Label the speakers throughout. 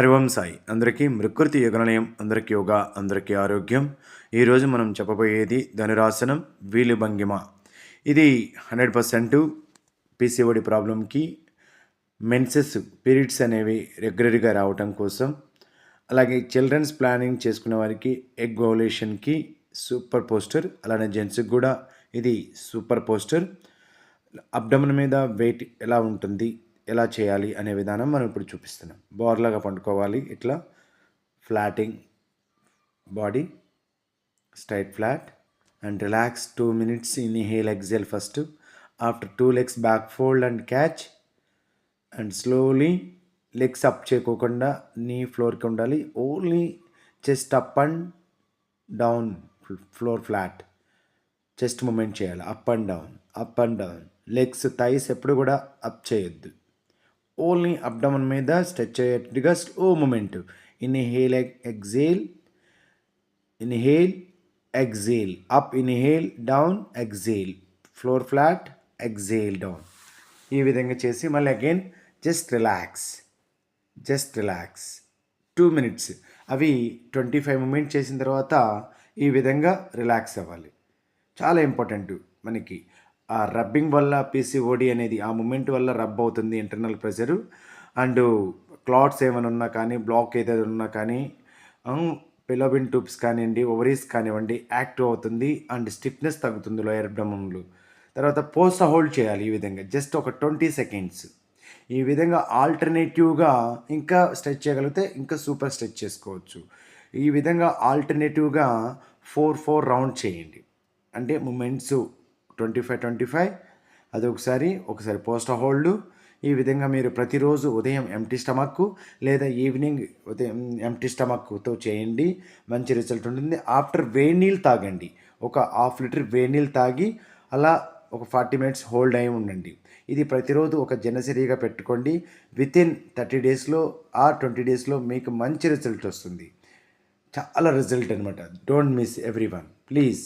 Speaker 1: హరివం సాయి అందరికీ మృకృతి యోగనయం అందరికీ యోగా అందరికీ ఆరోగ్యం. ఈరోజు మనం చెప్పబోయేది ధనురాసనం వీలు భంగిమ. ఇది హండ్రెడ్ పర్సెంట్ పీసీఓడి ప్రాబ్లంకి మెన్సెస్ పీరియడ్స్ అనేవి రెగ్యులర్గా రావటం కోసం. అలాగే చిల్డ్రన్స్ ప్లానింగ్ చేసుకునే వారికి ఎగ్ ఓలేషన్కి సూపర్ పోస్టర్ అలానే జెంట్స్కి కూడా ఇది సూపర్ పోస్టర్. అబ్డమన్ మీద వెయిట్ ఎలా ఉంటుంది? ఎలా చేయాలి అనే విధానం మనం ఇప్పుడు చూపిస్తున్నాం. బోర్లాగా పండుకోవాలి. ఇట్లా floating body straight flat and relax two minutes inhale exhale first after two legs back fold and catch and slowly legs up చేయకోకుండా నీ ఫ్లోర్కి ఉండాలి. Only chest up and down floor flat chest movement చేయాలి. Up and down up and down legs thighs ఎప్పుడు కూడా up చేయొద్దు. Only abdomen మీద stretch అయ్యేట్టుగా slow movement. Inhale exhale. Inhale exhale. Up inhale down exhale. Floor flat exhale down. ఈ విధంగా చేసి మళ్ళీ again just relax. Just relax. Two minutes. అవి twenty five movement చేసిన తర్వాత ఈ విధంగా రిలాక్స్ అవ్వాలి. చాలా ఇంపార్టెంట్ మనకి. ఆ రబ్బింగ్ వల్ల పీసీఓడి అనేది ఆ మూమెంట్ వల్ల రబ్ అవుతుంది ఇంటర్నల్ ప్రెషరు. అండ్ క్లాట్స్ ఏమైనా ఉన్నా కానీ బ్లాక్ ఏదైనా ఉన్నా కానీ పిలోబిన్ ట్యూబ్స్ కానివ్వండి ఓవరీస్ కానివ్వండి యాక్టివ్ అవుతుంది అండ్ స్టిఫ్నెస్ తగ్గుతుంది లోయర్ బ్రహ్మంలో తర్వాత పోస్ట్ హోల్డ్ చేయాలి ఈ విధంగా జస్ట్ ఒక ట్వంటీ సెకండ్స్. ఈ విధంగా ఆల్టర్నేటివ్గా ఇంకా స్ట్రెచ్ చేయగలిగితే ఇంకా సూపర్ స్ట్రెచ్ చేసుకోవచ్చు. ఈ విధంగా ఆల్టర్నేటివ్గా ఫోర్ ఫోర్ రౌండ్ చేయండి. అంటే movements twenty five twenty five. అది ఒకసారి ఒకసారి పోస్ట్ హోల్డ్. ఈ విధంగా మీరు ప్రతిరోజు ఉదయం ఎంటీ స్టమక్ లేదా ఈవినింగ్ ఉదయం ఎంటీ స్టమక్తో చేయండి. మంచి రిజల్ట్ ఉంటుంది. ఆఫ్టర్ వేడి నీళ్ళు తాగండి. ఒక హాఫ్ లీటర్ వేడి నీళ్ళు తాగి అలా ఒక ఫార్టీ మినిట్స్ హోల్డ్ అయి ఉండండి. ఇది ప్రతిరోజు ఒక జనసరిగా పెట్టుకోండి. విత్ ఇన్ థర్టీ డేస్లో ఆర్ ట్వంటీ డేస్లో మీకు మంచి రిజల్ట్ వస్తుంది. చాలా రిజల్ట్ అనమాట don't miss every one please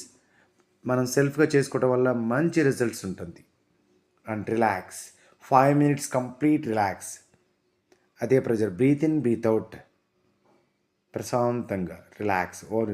Speaker 1: మనం సెల్ఫ్గా చేసుకోవడం వల్ల మంచి రిజల్ట్స్ ఉంటుంది. And relax. Five minutes complete relax. అదే pressure. Breathe in breathe out. ప్రశాంతంగా. రిలాక్స్. ఓ